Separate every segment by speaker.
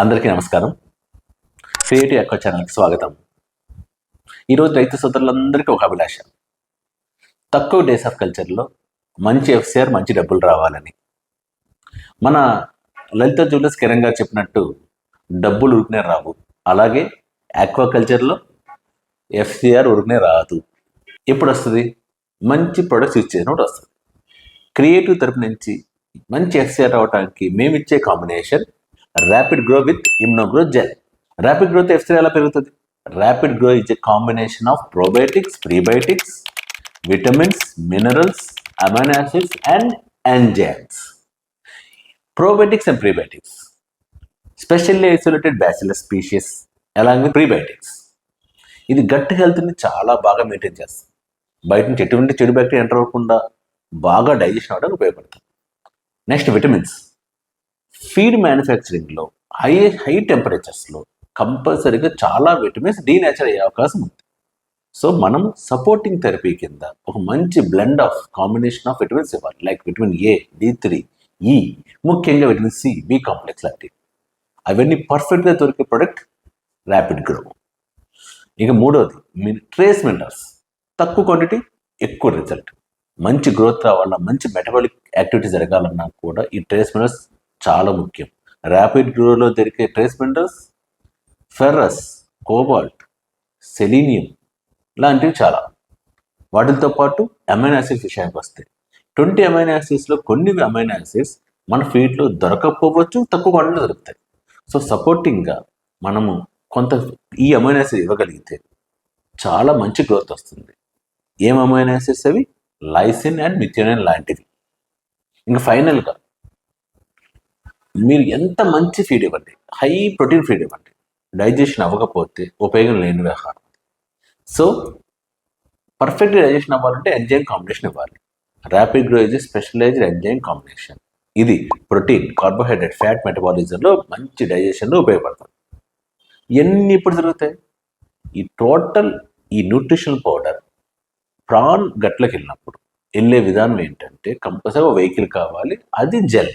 Speaker 1: అందరికీ నమస్కారం. క్రియేటివ్ ఎక్కో ఛానల్కి స్వాగతం. ఈరోజు రైతు సోదరులందరికీ ఒక అభిలాష. తక్కువ డేస్ ఆఫ్ కల్చర్లో మంచి ఎఫ్సిఆర్ మంచి డబ్బులు రావాలని. మన లలిత జ్యువెలర్స్ కిరణ్ గారు చెప్పినట్టు డబ్బులు ఉరికినే రావు. అలాగే ఆక్వాకల్చర్లో ఎఫ్సిఆర్ ఉరికినే రాదు. ఎప్పుడు వస్తుంది? మంచి ప్రొడక్ట్స్ యూజ్ చేసినప్పుడు వస్తుంది. క్రియేటివ్ తరపు నుంచి మంచి ఎఫ్సిఆర్ రావడానికి మేమిచ్చే combination rapid grow with Immunogrow gel rapid growth FCR ఎలా పెరుగుతుంది? Rapid grow is a combination of probiotics prebiotics vitamins minerals amino acids and enzymes probiotics and prebiotics specially isolated bachelor species along with prebiotics ఇది gut హెల్త్ని చాలా బాగా maintain చేస్తుంది. బయట నుంచి ఎటువంటి చెడు బ్యాక్టీరియా ఎంటర్ అవ్వకుండా బాగా డైజెషన్ అవడానికి ఉపయోగపడుతుంది. నెక్స్ట్ విటమిన్స్ ఫీడ్ మ్యానుఫ్యాక్చరింగ్లో హై హై టెంపరేచర్స్లో కంపల్సరీగా చాలా విటమిన్స్ డీనేచర్ అయ్యే అవకాశం ఉంది. సో మనం సపోర్టింగ్ థెరపీ కింద ఒక మంచి blend of combination of vitamins ఇవ్వాలి. Like vitamin A D three E ముఖ్యంగా విటమిన్ సి బి కాంప్లెక్స్ లాంటివి. అవన్నీ పర్ఫెక్ట్గా దొరికే ప్రొడక్ట్ ర్యాపిడ్ గ్రో. ఇక మూడవది మీ ట్రేస్ మినరల్స్. తక్కువ క్వాంటిటీ ఎక్కువ రిజల్ట్. మంచి గ్రోత్ రావాలన్నా మంచి మెటబాలిక్ యాక్టివిటీ జరగాలన్నా కూడా ఈ ట్రేస్ మినరల్స్ చాలా ముఖ్యం. ర్యాపిడ్ గ్రోలో దొరికే trace minerals ferrous cobalt selenium లాంటివి చాలా. వాటితో పాటు అమైనో యాసిడ్స్ విషయానికి వస్తాయి ట్వంటీ అమైనో యాసిడ్స్లో కొన్ని అమైనో యాసిడ్స్ మన ఫీడ్లో దొరకకపోవచ్చు తక్కువ వాటిలో దొరుకుతాయి. సో సపోర్టింగ్గా మనము కొంత ఈ అమైనో యాసిడ్ ఇవ్వగలిగితే చాలా మంచి గ్రోత్ వస్తుంది. ఏం అమైనో యాసిడ్స్ అవి? లైసిన్ అండ్ మిథియోనిన్ లాంటివి. ఇంకా ఫైనల్గా మీరు ఎంత మంచి ఫీడ్ ఇవ్వండి హై ప్రోటీన్ ఫీడ్ ఇవ్వండి డైజెషన్ అవ్వకపోతే ఉపయోగం లేని వ్యవహారం. సో పర్ఫెక్ట్ డైజెషన్ అవ్వాలంటే ఎంజైమ్ కాంబినేషన్ ఇవ్వాలి. Rapid grow specialized enzyme combination ఇది ప్రోటీన్ కార్బోహైడ్రేట్ ఫ్యాట్ మెటబాలిజంలో మంచి డైజెషన్లో ఉపయోగపడుతుంది. ఎన్ని ఇప్పుడు జరుగుతాయి? ఈ టోటల్ ఈ న్యూట్రిషన్ పౌడర్ ప్రాన్ గట్లకి వెళ్ళినప్పుడు వెళ్ళే విధానం ఏంటంటే కంపల్సరీ వెహికల్ కావాలి అది జెల్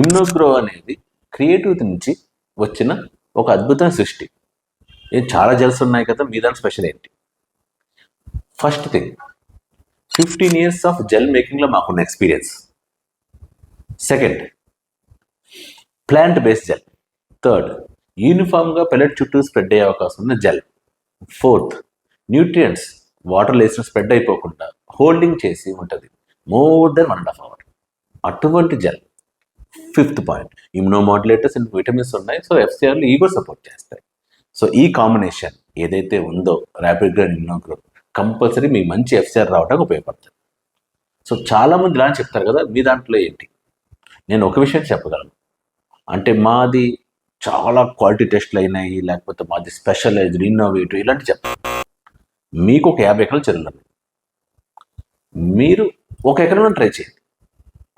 Speaker 1: ఇమ్నోగ్రో అనేది క్రియేటివిటీ నుంచి వచ్చిన ఒక అద్భుతమైన సృష్టి. ఏం చాలా జెల్స్ ఉన్నాయి కదా మీ దాని స్పెషల్ ఏంటి? First thing fifteen years of gel మేకింగ్లో మాకున్న experience. Second plant based gel. Third యూనిఫామ్గా pellet చుట్టూ స్ప్రెడ్ అయ్యే అవకాశం ఉన్న జెల్. ఫోర్త్ న్యూట్రియంట్స్ వాటర్ లేసిన స్ప్రెడ్ అయిపోకుండా హోల్డింగ్ చేసి ఉంటుంది. More than one and half hour. అటువంటి gel. Fifth point. Immunomodulators and vitamins ఉన్నాయి. సో ఎఫ్సిఆర్లు ఇవి కూడా సపోర్ట్ చేస్తాయి. సో ఈ కాంబినేషన్ ఏదైతే ఉందో ర్యాపిడ్ గ్రోన్ ఇమ్యూనోగ్రో కంపల్సరీ మీ మంచి ఎఫ్సిఆర్ రావడానికి ఉపయోగపడుతుంది. సో చాలామంది ఇలా చెప్తారు కదా మీ దాంట్లో ఏంటి? నేను ఒక విషయం చెప్పగలను. అంటే మాది చాలా క్వాలిటీ టెస్ట్లు అయినాయి లేకపోతే మాది స్పెషలైజ్డ్ ఇన్నోవేటివ్ ఇలాంటి చెప్తాను మీకు ఒక యాభై ఎకరాలు చెరువులు మీరు ఒక ఎకరంలో ట్రై చేయండి.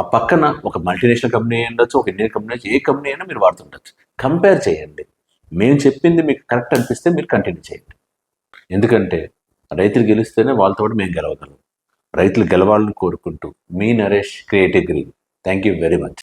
Speaker 1: ఆ పక్కన ఒక మల్టీనేషనల్ కంపెనీ అయి ఉండొచ్చు ఒక ఇండియన్ కంపెనీ ఏ కంపెనీ అయినా మీరు వాడుతుండొచ్చు. కంపేర్ చేయండి. మేము చెప్పింది మీకు కరెక్ట్ అనిపిస్తే మీరు కంటిన్యూ చేయండి. ఎందుకంటే రైతులు గెలిస్తేనే వాళ్ళతో పాటు మేము గెలవగలం. రైతులు గెలవాలని కోరుకుంటూ మీ Naresh creative green. Thank you very much